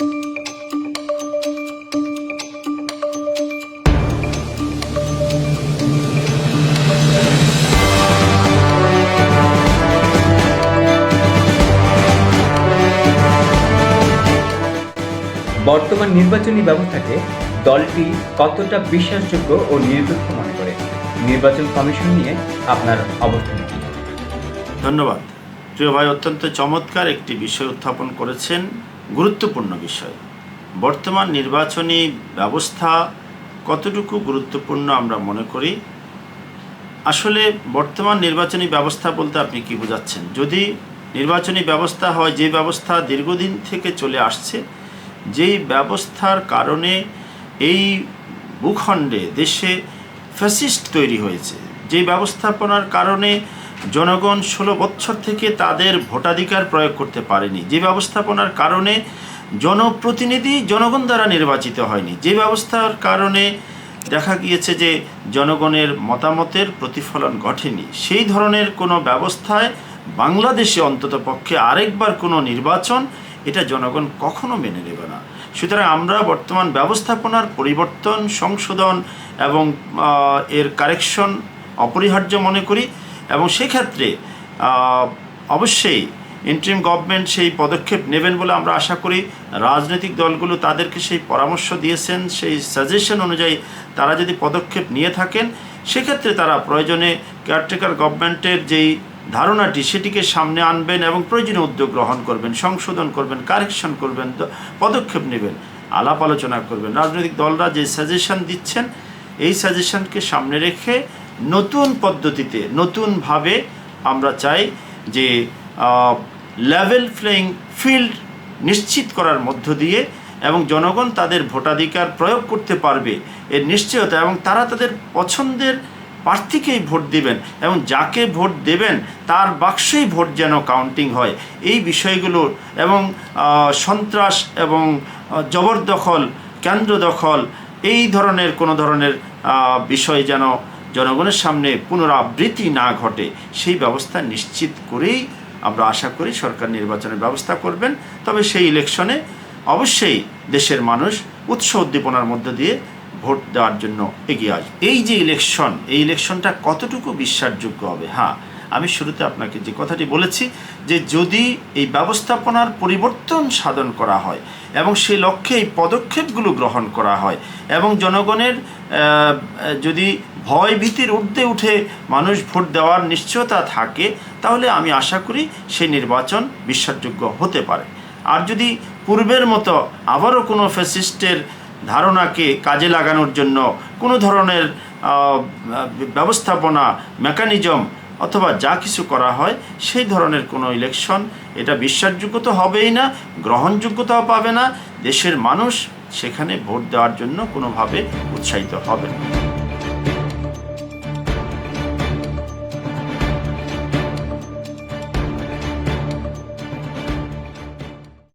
বর্তমান নির্বাচনী ব্যবস্থাকে দলটি কতটা বিশ্বাসযোগ্য ও নিরপেক্ষ মনে করে? নির্বাচন কমিশন নিয়ে আপনার অবস্থান কি? ধন্যবাদ। প্রিয় ভাই, অত্যন্ত চমৎকার একটি বিষয় উত্থাপন করেছেন গুরুত্বপূর্ণ বিষয়। বর্তমান নির্বাচনী ব্যবস্থা কতটুকু গুরুত্বপূর্ণ আমরা মনে করি? আসলে বর্তমান নির্বাচনী ব্যবস্থা বলতে আপনি কি বোঝাচ্ছেন? যদি নির্বাচনী ব্যবস্থা হয়, যে ব্যবস্থা দীর্ঘদিন থেকে চলে আসছে, যেই ব্যবস্থার কারণে এই ভূখণ্ডে দেশে ফ্যাসিস্ট তৈরি হয়েছে, যে ব্যবস্থাপনার কারণে জনগণ ষোলো বছর থেকে তাদের ভোটাধিকার প্রয়োগ করতে পারেনি। যে ব্যবস্থাপনার কারণে জনপ্রতিনিধি জনগণ দ্বারা নির্বাচিত হয়নি। যে ব্যবস্থার কারণে দেখা গিয়েছে যে জনগণের মতামতের প্রতিফলন ঘটেনি। সেই ধরনের কোনো ব্যবস্থায় বাংলাদেশে অন্তত পক্ষে আরেকবার কোনো নির্বাচন, এটা জনগণ কখনো মেনে নেবে না। সুতরাং আমরা বর্তমান ব্যবস্থাপনার পরিবর্তন, সংশোধন এবং এর কারেকশন অপরিহার্য মনে করি। এবং সেক্ষেত্রে অবশ্যই ইন্টারিম গভর্নমেন্ট সেই পদক্ষেপ নেবেন বলে আমরা আশা করি। রাজনৈতিক দলগুলো তাদেরকে সেই পরামর্শ দিয়েছেন, সেই সাজেশন অনুযায়ী তারা যদি পদক্ষেপ নিয়ে থাকেন, সেক্ষেত্রে তারা প্রয়োজনে কেয়ারটেকার গভর্নমেন্টের যেই ধারণাটি, সেটিকে সামনে আনবেন এবং প্রয়োজনীয় উদ্যোগ গ্রহণ করবেন, সংশোধন করবেন, কারেকশন করবেন পদক্ষেপ নেবেন, আলাপ আলোচনা করবেন। রাজনৈতিক দলরা যে সাজেশন দিচ্ছেন, এই সাজেশনকে সামনে রেখে নতুন পদ্ধতিতে নতুনভাবে আমরা চাই যে লেভেল প্লেয়িং ফিল্ড নিশ্চিত করার মধ্য দিয়ে এবং জনগণ তাদের ভোটাধিকার প্রয়োগ করতে পারবে এর নিশ্চয়তা এবং তারা তাদের পছন্দের প্রার্থীকেই ভোট দিবেন এবং যাকে ভোট দেবেন তার বাক্সেই ভোট যেন কাউন্টিং হয়। এই বিষয়গুলো এবং সন্ত্রাস এবং জবরদখল কেন্দ্র দখল এই ধরনের কোনো ধরনের বিষয় যেন জনগণের সামনে পুনরাবৃত্তি না ঘটে, সেই ব্যবস্থা নিশ্চিত করেই আমরা আশা করি সরকার নির্বাচনের ব্যবস্থা করবেন। তবে সেই ইলেকশনে অবশ্যই দেশের মানুষ উৎস উদ্দীপনার মধ্য দিয়ে ভোট দেওয়ার জন্য এগিয়ে আসবে। এই যে ইলেকশন, এই ইলেকশনটা কতটুকু বিশ্বাসযোগ্য হবে? হ্যাঁ আমি শুরুতে আপনাকে যে কথাটি বলেছি যে যদি এই ব্যবস্থাপনার পরিবর্তন সাধন করা হয় এবং সেই লক্ষ্যে এই পদক্ষেপগুলো গ্রহণ করা হয় এবং জনগণের যদি ভয় ভীতির ঊর্ধ্বে উঠে মানুষ ভোট দেওয়ার নিশ্চয়তা থাকে, তাহলে আমি আশা করি সেই নির্বাচন বিশ্বাসযোগ্য হতে পারে। আর যদি পূর্বের মতো আবারও কোনো ফ্যাসিস্টের ধারণাকে কাজে লাগানোর জন্য কোনো ধরনের ব্যবস্থাপনা, মেকানিজম অথবা যা কিছু করা হয়, সেই ধরনের কোনো ইলেকশন এটা বিশ্বাসযোগ্য তো হবেই না গ্রহণযোগ্যতাও পাবে না, দেশের মানুষ সেখানে ভোট দেওয়ার জন্য কোনোভাবে উৎসাহিত হবে না।